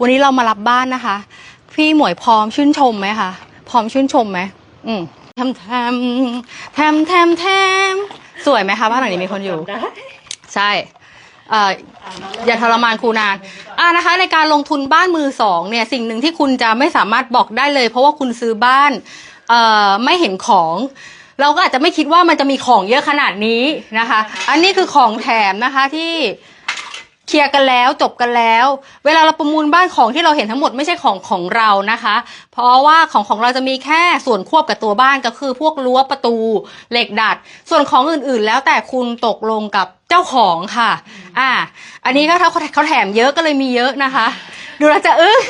วันนี้เรามารับบ้านนะคะ พี่หมวยพร้อมชื่นชมไหมคะพร้อมชื่นชมไหมอืมแทมแทมแทมแทมแทมสวยไหมคะบ้านหลังนี้มีคนอยู่ได้ใช่เอ่ออย่าทรมานครูนานอ่านะคะ ในการลงทุนบ้านมือสองเนี่ยสิ่งหนึ่งที่คุณจะไม่สามารถบอกได้เลย เพราะว่าคุณซื้อบ้านเอ่อไม่เห็นของ เราก็อาจจะไม่คิดว่ามันจะมีของเยอะขนาดนี้นะคะ อันนี้คือของแถมนะคะที่ เคลียร์กันแล้วจบกันแล้ว เวลาเราประมูลบ้านของที่เราเห็นทั้งหมดไม่ใช่ของของเรานะคะ เพราะว่าของของเราจะมีแค่ส่วนควบกับตัวบ้านก็คือ พวกรั้วประตูเหล็กดัด ส่วนของอื่นๆ แล้วแต่คุณตกลงกับเจ้าของค่ะ อ่า อันนี้ก็เขาเขาแถมเยอะก็เลยมีเยอะนะคะ ดูแล้วจะเอึ้ง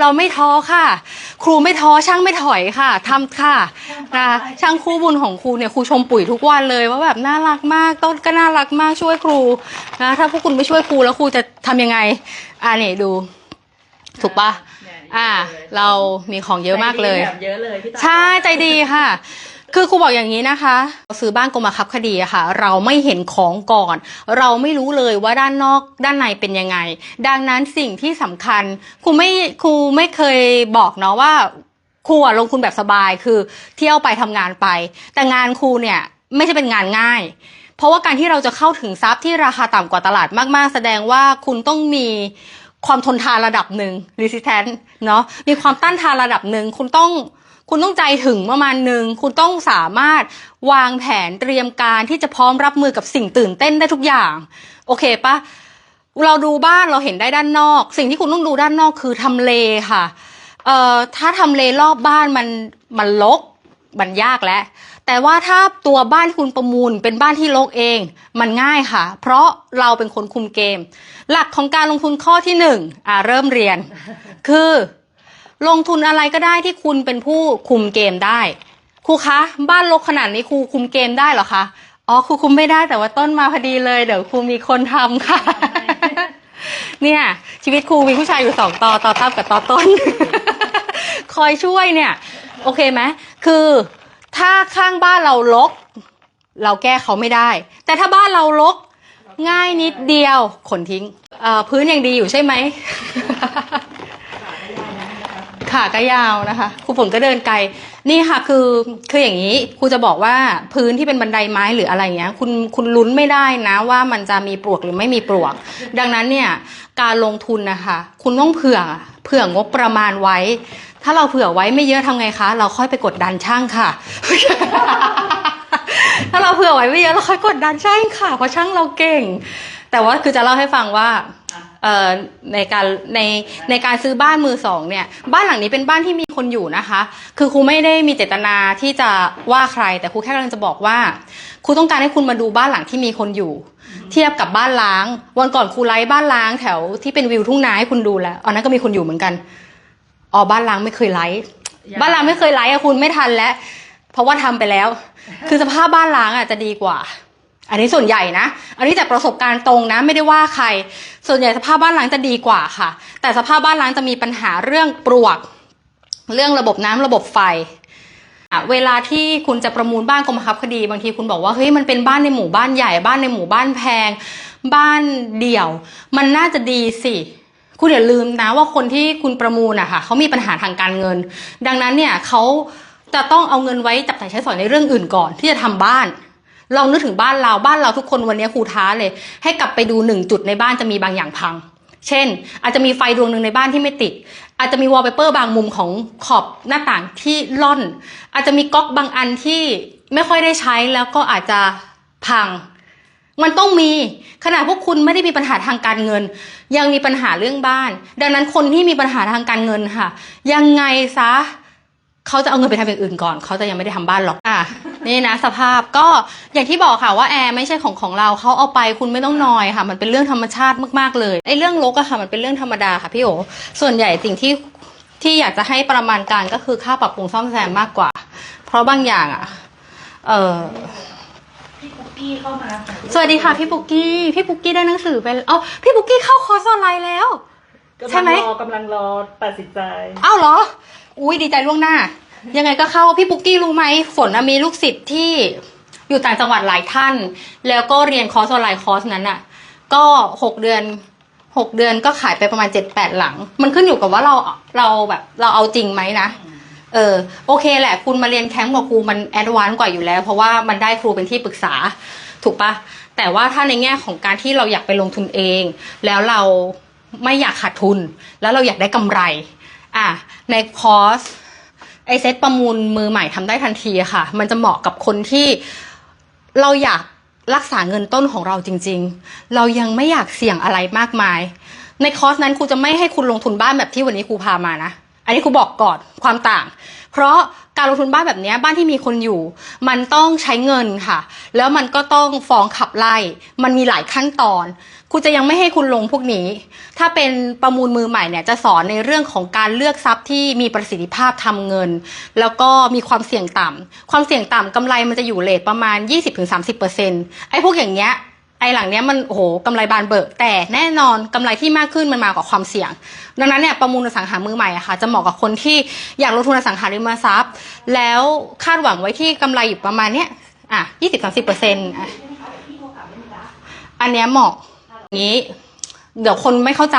เราไม่ท้อค่ะ ครูไม่ท้อช่างไม่ถอยค่ะทำค่ะ นะคะช่างคู่บุญของครูเนี่ยครูชมปุ๋ยทุกวันเลยว่าแบบน่ารักมากต้นก็น่ารักมากช่วยครูนะถ้าพวกคุณไม่ช่วยครูแล้วครูจะทำยังไง อ่านี่ดู ถูกปะเนี่ยอ่า เรามีของเยอะมากเลยแบบเยอะเลยพี่ตาใช่ใจดีค่ะคือครูบอกอย่างนี้นะคะเราซื้อบ้านกรมบังคับคดีอะค่ะ เราไม่เห็นของก่อน เราไม่รู้เลยว่าด้านนอกด้านในเป็นยังไง ดังนั้นสิ่งที่สำคัญครูไม่ครูไม่เคยบอกเนาะว่า ครูอะลงทุนแบบสบายคือเที่ยวไปทำงานไป แต่งานครูเนี่ยไม่ใช่เป็นงานง่าย เพราะว่าการที่เราจะเข้าถึงทรัพย์ที่ราคาต่ำกว่าตลาดมากๆ แสดงว่าคุณต้องมีความทนทานระดับหนึ่ง resistance เนาะมีความต้านทานระดับหนึ่งคุณต้องคุณต้องใจถึงประมาณหนึ่งคุณต้องสามารถวางแผนเตรียมการที่จะพร้อมรับมือกับสิ่งตื่นเต้นได้ทุกอย่าง โอเคปะเราดูบ้านเราเห็นได้ด้านนอก สิ่งที่คุณต้องดูด้านนอกคือทำเลค่ะ เอ่อถ้าทำเลรอบบ้านมันมันลกมันยากแล้ว แต่ว่าถ้าตัวบ้านที่คุณประมูลเป็นบ้านที่ลกเอง มันง่ายค่ะ เพราะเราเป็นคนคุมเกม หลักของการลงทุนข้อที่หนึ่งอ่าเริ่มเรียน คือ ลงทุนอะไรก็ได้ที่คุณเป็นผู้คุมเกมได้ครูคะบ้านรกขนาดนี้ครูคุมเกมได้เหรอคะอ๋อครูคุมไม่ได้แต่ว่าต้นมาพอดีเลย เดี๋ยวครูมีคนทำค่ะ เนี่ย ชีวิตครูมีผู้ชายอยู่สองต่อต่อตั้มกับต่อต้น คอยช่วยเนี่ย โอเคไหมคือถ้าข้างบ้านเราลก เราแก้เขาไม่ได้ แต่ถ้าบ้านเราลกง่ายนิดเดียวขนทิ้งพื้นยังดีอยู่ใช่ไหมขาก็ยาวนะคะครูฝนก็เดินไกล นี่ค่ะคือคืออย่างนี้ครูจะบอกว่าพื้นที่เป็นบันไดไม้หรืออะไรเงี้ย คุณคุณลุ้นไม่ได้นะว่ามันจะมีปลวกหรือไม่มีปลวก ดังนั้นเนี่ยการลงทุนนะคะ คุณต้องเผื่อเผื่องบประมาณไว้ ถ้าเราเผื่อไว้ไม่เยอะทำไงคะ เราค่อยไปกดดันช่างค่ะ ถ้าเราเผื่อไว้ไม่เยอะเราค่อยกดดันช่างค่ะ เพราะช่างเราเก่ง แต่ว่าคือจะเล่าให้ฟังว่าเอ่อในการในในการซื้อบ้านมือสองเนี่ย บ้านหลังนี้เป็นบ้านที่มีคนอยู่นะคะ คือครูไม่ได้มีเจตนาที่จะว่าใคร แต่ครูแค่กำลังจะบอกว่าครูต้องการให้คุณมาดูบ้านหลังที่มีคนอยู่ เทียบกับบ้านล้าง วันก่อนครูไลฟ์บ้านล้างแถวที่เป็นวิวทุ่งนาให้คุณดูแล้วอันนั้นก็มีคนอยู่เหมือนกัน อ๋อบ้านล้างไม่เคยไลฟ์บ้านล้างไม่เคยไลฟ์อะคุณไม่ทันแล้ว เพราะว่าทำไปแล้ว คือสภาพบ้านล้างอะจะดีกว่า อันนี้ส่วนใหญ่นะ อันนี้จากประสบการณ์ตรงนะ ไม่ได้ว่าใคร ส่วนใหญ่สภาพบ้านล้างจะดีกว่าค่ะ แต่สภาพบ้านล้างจะมีปัญหาเรื่องปลวก เรื่องระบบน้ำระบบไฟอะเวลาที่คุณจะประมูลบ้านกรมบังคับคดีบางทีคุณบอกว่าเฮ้ยมันเป็นบ้านในหมู่บ้านใหญ่บ้านในหมู่บ้านแพง บ้านเดี่ยว มันน่าจะดีสิ คุณอย่าลืมนะว่าคนที่คุณประมูลอะค่ะเขามีปัญหาทางการเงิน ดังนั้นเนี่ยเขาจะต้องเอาเงินไว้จับจ่ายใช้สอยในเรื่องอื่นก่อนที่จะทำบ้านลองนึกถึงบ้านเราบ้านเราทุกคนวันนี้ครูท้าเลย ให้กลับไปดูหนึ่งจุดในบ้านจะมีบางอย่างพัง เช่น อาจจะมีไฟดวงหนึ่งในบ้านที่ไม่ติด อาจจะมีวอลเปเปอร์บางมุมของขอบหน้าต่างที่ล่อน อาจจะมีก๊อกบางอันที่ไม่ค่อยได้ใช้แล้วก็อาจจะพัง มันต้องมีขนาดพวกคุณไม่ได้มีปัญหาทางการเงิน ยังมีปัญหาเรื่องบ้าน ดังนั้นคนที่มีปัญหาทางการเงินค่ะ ยังไงซะเขาจะเอาเงินไปทำอย่างอื่นก่อน เขาจะยังไม่ได้ทำบ้านหรอกอะนี่นะ สภาพก็อย่างที่บอกค่ะว่าแอร์ไม่ใช่ของของเราเขาเอาไปคุณไม่ต้องนอยค่ะ มันเป็นเรื่องธรรมชาติมากๆเลยไอ้เรื่องรกอะค่ะ มันเป็นเรื่องธรรมดาค่ะพี่โอส่วนใหญ่สิ่งที่ที่อยากจะให้ประมาณการก็คือค่าปรับปรุงซ่อมแซมมากกว่า เพราะบางอย่างอะเออ พี่คุกกี้เข้ามาค่ะสวัสดีค่ะพี่ปุกกี้ พี่ปุกกี้ได้หนังสือไปอ๋อพี่ปุกกี้เข้าคอร์สออนไลน์แล้ว ใช่ไหม กำลังรอกำลังรอตัดสินใจ อ้าวเหรอ อุ้ยดีใจล่วงหน้า ยังไงก็เข้าพี่ปุกกี้รู้ไหมฝนน่ะมีลูกศิษย์ที่อยู่ต่างจังหวัดหลายท่าน แล้วก็เรียนคอร์สออนไลน์คอร์สนั้นอะ ก็หกเดือนหกเดือนก็ขายไปประมาณเจ็ดแปดหลัง มันขึ้นอยู่กับว่าเราเราแบบเราเอาจริงไหมนะ เออโอเคแหละ คุณมาเรียนแคมป์กับครูมันแอดวานซ์กว่าอยู่แล้ว เพราะว่ามันได้ครูเป็นที่ปรึกษาถูกปะแต่ว่าถ้าในแง่ของการที่เราอยากไปลงทุนเอง แล้วเราไม่อยากขาดทุน แล้วเราอยากได้กำไรอะในคอร์สไอเซตประมูลมือใหม่ทำได้ทันทีค่ะ มันจะเหมาะกับคนที่เราอยากรักษาเงินต้นของเราจริง ๆ เรายังไม่อยากเสี่ยงอะไรมากมาย ในคอร์สนั้นครูจะไม่ให้คุณลงทุนบ้านแบบที่วันนี้ครูพามานะ อันนี้ครูบอกก่อนความต่าง เพราะการลงทุนบ้านแบบนี้บ้านที่มีคนอยู่ มันต้องใช้เงินค่ะ แล้วมันก็ต้องฟ้องขับไล่ มันมีหลายขั้นตอนครูจะยังไม่ให้คุณลงพวกนี้ ถ้าเป็นประมูลมือใหม่เนี่ยจะสอนในเรื่องของการเลือกทรัพย์ที่มีประสิทธิภาพทำเงิน แล้วก็มีความเสี่ยงต่ำความเสี่ยงต่ำกำไรมันจะอยู่เลทประมาณ 20-30%ไอ้พวกอย่างเงี้ย ไอ้หลังเนี้ยมันโอ้โหกำไรบานเบิก แต่แน่นอนกำไรที่มากขึ้นมันมากับความเสี่ยง ดังนั้นเนี่ยประมูลอสังหามือใหม่อะค่ะจะเหมาะกับคนที่อยากลงทุนอสังหาริมทรัพย์ แล้วคาดหวังไว้ที่กำไรอยู่ประมาณเนี้ยอะยี่สิบสามสิบเปอร์เซ็นต์อะอันเนี้ยเหมาะอย่างนี้ เดี๋ยวคนไม่เข้าใจ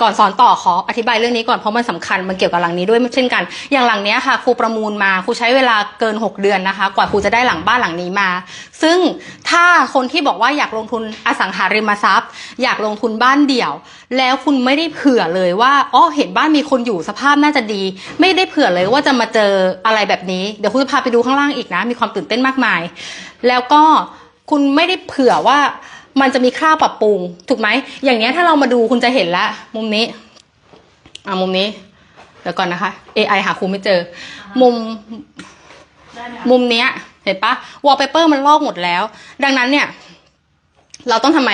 ก่อนสอนต่อขออธิบายเรื่องนี้ก่อนเพราะมันสำคัญมันเกี่ยวกับหลังนี้ด้วยเช่นกัน อย่างหลังนี้ค่ะครูประมูลมาครูใช้เวลาเกิน 6 เดือนนะคะ กว่าครูจะได้หลังบ้านหลังนี้มา ซึ่งถ้าคนที่บอกว่าอยากลงทุนอสังหาริมทรัพย์ อยากลงทุนบ้านเดี่ยว แล้วคุณไม่ได้เผื่อเลยว่าอ๋อเห็นบ้านมีคนอยู่สภาพน่าจะดี ไม่ได้เผื่อเลยว่าจะมาเจออะไรแบบนี้เดี๋ยวครูจะพาไปดูข้างล่างอีกนะ มีความตื่นเต้นมากมาย แล้วก็คุณไม่ได้เผื่อว่า มันจะมีค่าปรับปรุง ถูกไหม อย่างเนี้ยถ้าเรามาดูคุณจะเห็นละมุมนี้ อ่ามุมนี้ เดี๋ยวก่อนนะคะ AI หาครูไม่เจอ มุม มุมเนี้ย เห็นปะวอลเปเปอร์มันลอกหมดแล้ว ดังนั้นเนี่ย เราต้องทำไม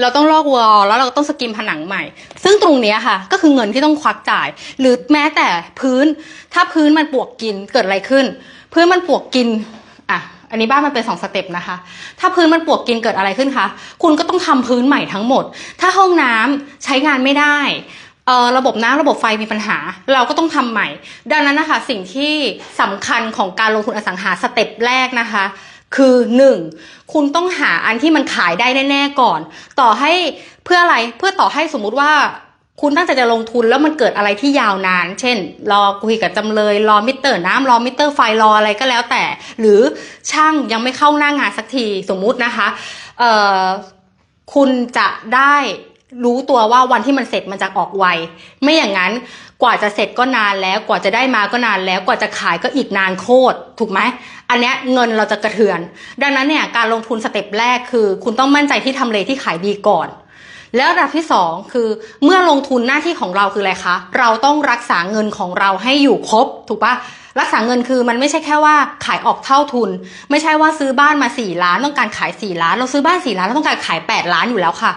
เราต้องลอกวอลแล้วเราก็ต้องสกิมผนังใหม่ ซึ่งตรงเนี้ยค่ะ ก็คือเงินที่ต้องควักจ่าย หรือแม้แต่พื้น ถ้าพื้นมันปวกกินเกิดอะไรขึ้น พื้นมันปวกกิน อะ อันนี้บ้านมันเป็นสองสเต็ปนะคะ ถ้าพื้นมันปวกกินเกิดอะไรขึ้นคะ คุณก็ต้องทำพื้นใหม่ทั้งหมด ถ้าห้องน้ำใช้งานไม่ได้เอ่อระบบน้ำระบบไฟมีปัญหา เราก็ต้องทำใหม่ ดังนั้นนะคะสิ่งที่สำคัญของการลงทุนอสังหาสเต็ปแรกนะคะ คือหนึ่งคุณต้องหาอันที่มันขายได้แน่ๆก่อน ต่อให้เพื่ออะไรเพื่อต่อให้สมมุติว่า คุณตั้งใจจะลงทุนแล้วมันเกิดอะไรที่ยาวนาน เช่น รอคุยกับจำเลย รอมิเตอร์น้ำรอมิเตอร์ไฟรออะไรก็แล้วแต่ หรือช่างยังไม่เข้าหน้างานสักทีสมมุตินะคะเอ่อคุณจะได้รู้ตัวว่าวันที่มันเสร็จมันจะออกไว ไม่อย่างนั้นกว่าจะเสร็จก็นานแล้ว กว่าจะได้มาก็นานแล้ว กว่าจะขายก็อีกนานโคตร ถูกไหม อันเนี้ยเงินเราจะกระเทือน ดังนั้นเนี่ยการลงทุนสเต็ปแรกคือ คุณต้องมั่นใจที่ทำเลที่ขายดีก่อน แล้วอันดับที่สองคือเมื่อลงทุนหน้าที่ของเราคืออะไรคะ เราต้องรักษาเงินของเราให้อยู่ครบ ถูกปะรักษาเงินคือมันไม่ใช่แค่ว่าขายออกเท่าทุน ไม่ใช่ว่าซื้อบ้านมาสี่ล้านต้องการขายสี่ล้าน เราซื้อบ้านสี่ล้านเราต้องการขายแปดล้านอยู่แล้วค่ะ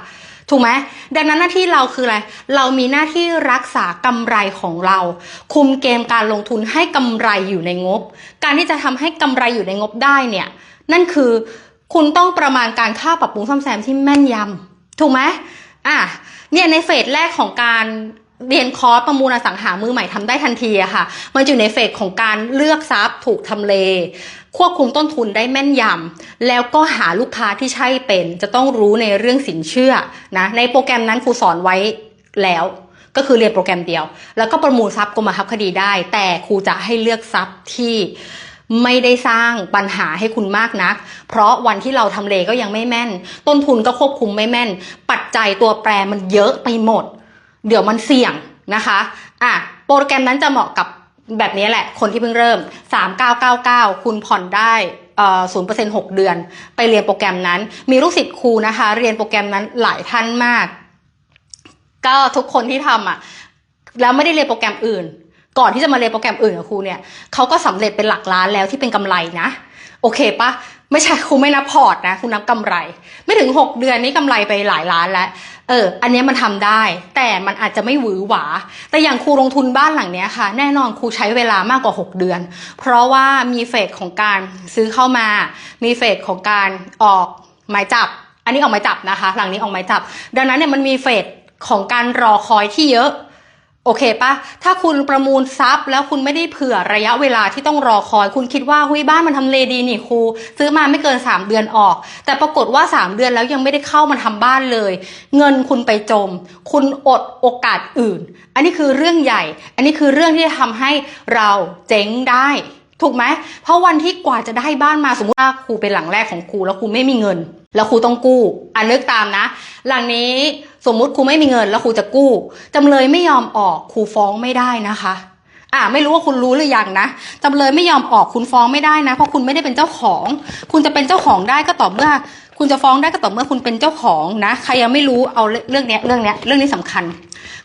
ถูกไหมดังนั้นหน้าที่เราคืออะไร เรามีหน้าที่รักษากำไรของเรา คุมเกมการลงทุนให้กำไรอยู่ในงบ การที่จะทำให้กำไรอยู่ในงบได้เนี่ยนั่นคือคุณต้องประมาณการค่าปรับปรุงซ่อมแซมที่แม่นยำถูกไหม อะเนี่ยในเฟสแรกของการเรียนคอร์สประมูลอสังหามือใหม่ทำได้ทันทีอะค่ะ มันอยู่ในเฟสของการเลือกทรัพย์ถูกทำเล ควบคุมต้นทุนได้แม่นยำแล้วก็หาลูกค้าที่ใช่เป็น จะต้องรู้ในเรื่องสินเชื่อนะ ในโปรแกรมนั้นครูสอนไว้แล้ว ก็คือเรียนโปรแกรมเดียว แล้วก็ประมูลทรัพย์กรมบังคับคดีได้ แต่ครูจะให้เลือกทรัพย์ที่ ไม่ได้สร้างปัญหาให้คุณมากนัก เพราะวันที่เราทำเลก็ยังไม่แม่น ต้นทุนก็ควบคุมไม่แม่น ปัจจัยตัวแปรมันเยอะไปหมด เดี๋ยวมันเสี่ยงนะคะอะโปรแกรมนั้นจะเหมาะกับแบบนี้แหละ คนที่เพิ่งเริ่ม 3999 คุณผ่อนได้เอ่อ0% 6เดือน ไปเรียนโปรแกรมนั้น มีลูกศิษย์ครูนะคะ เรียนโปรแกรมนั้นหลายท่านมาก ก็ทุกคนที่ทำอะแล้วไม่ได้เรียนโปรแกรมอื่น ก่อนที่จะมาเรียนโปรแกรมอื่นกับครูเนี่ยเขาก็สำเร็จเป็นหลักล้านแล้วที่เป็นกำไรนะ โอเคปะไม่ใช่ครูไม่นับพอร์ตนะครูนับกำไร ไม่ถึง 6 เดือนนี่กำไรไปหลายล้านแล้วเออ อันนี้มันทำได้ แต่มันอาจจะไม่หวือหวา แต่อย่างครูลงทุนบ้านหลังเนี้ยค่ะ แน่นอนครูใช้เวลามากกว่า 6 เดือน เพราะว่ามีเฟสของการซื้อเข้ามา มีเฟสของการออกหมายจับ อันนี้ออกหมายจับนะคะ หลังนี้ออกหมายจับ ดังนั้นเนี่ยมันมีเฟสของการรอคอยที่เยอะ โอเคปะถ้าคุณประมูลทรัพย์แล้วคุณไม่ได้เผื่อระยะเวลาที่ต้องรอคอย คุณคิดว่าหุ้ยบ้านมันทำเลดีนี่ครู ซื้อมาไม่เกิน 3 เดือนออก แต่ปรากฏว่า 3 เดือนแล้วยังไม่ได้เข้ามาทำบ้านเลย เงินคุณไปจม คุณอดโอกาสอื่น อันนี้คือเรื่องใหญ่ อันนี้คือเรื่องที่จะทำให้เราเจ๊งได้ถูกไหม เพราะวันที่กว่าจะได้บ้านมาสมมติว่าครูเป็นหลังแรกของครูแล้วครูไม่มีเงิน แล้วครูต้องกู้ อ่านึกตามนะ หลังนี้ สมมุติครูไม่มีเงินแล้วครูจะกู้จำเลยไม่ยอมออกครูฟ้องไม่ได้นะคะอ่าไม่รู้ว่าคุณรู้หรือยังนะจำเลยไม่ยอมออกคุณฟ้องไม่ได้นะ เพราะคุณไม่ได้เป็นเจ้าของ คุณจะเป็นเจ้าของได้ก็ต่อเมื่อ คุณจะฟ้องได้ก็ต่อเมื่อคุณเป็นเจ้าของนะ ใครยังไม่รู้เอาเรื่องเนี้ยเรื่องเนี้ยเรื่องนี้สำคัญ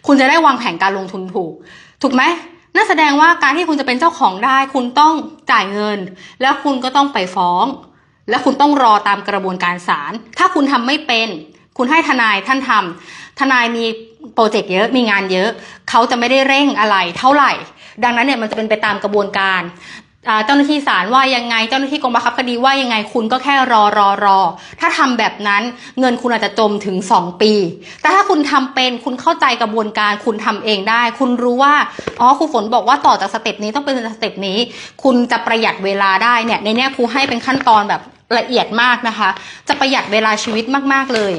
คุณจะได้วางแผนการลงทุนถูก ถูกไหมนั่นแสดงว่าการที่คุณจะเป็นเจ้าของได้ คุณต้องจ่ายเงิน แล้วคุณก็ต้องไปฟ้อง และคุณต้องรอตามกระบวนการศาลถ้าคุณทำไม่เป็น คุณให้ทนายท่านทำทนายมีโปรเจกต์เยอะมีงานเยอะ เขาจะไม่ได้เร่งอะไรเท่าไหร่ ดังนั้นเนี่ยมันจะเป็นไปตามกระบวนการเจ้าหน้าที่ศาลว่ายังไงเจ้าหน้าที่กองบังคับคดีว่ายังไงคุณก็แค่รอรอรอ ถ้าทำแบบนั้นเงินคุณอาจจะจมถึง 2 ปี แต่ถ้าคุณทำเป็นคุณเข้าใจกระบวนการคุณทำเองได้ คุณรู้ว่าอ๋อครูฝนบอกว่าต่อจากสเต็ปนี้ต้องเป็นสเต็ปนี้ คุณจะประหยัดเวลาได้เนี่ยในนี้ครูให้เป็นขั้นตอนแบบ ละเอียดมากนะคะ จะประหยัดเวลาชีวิตมาก ๆ เลย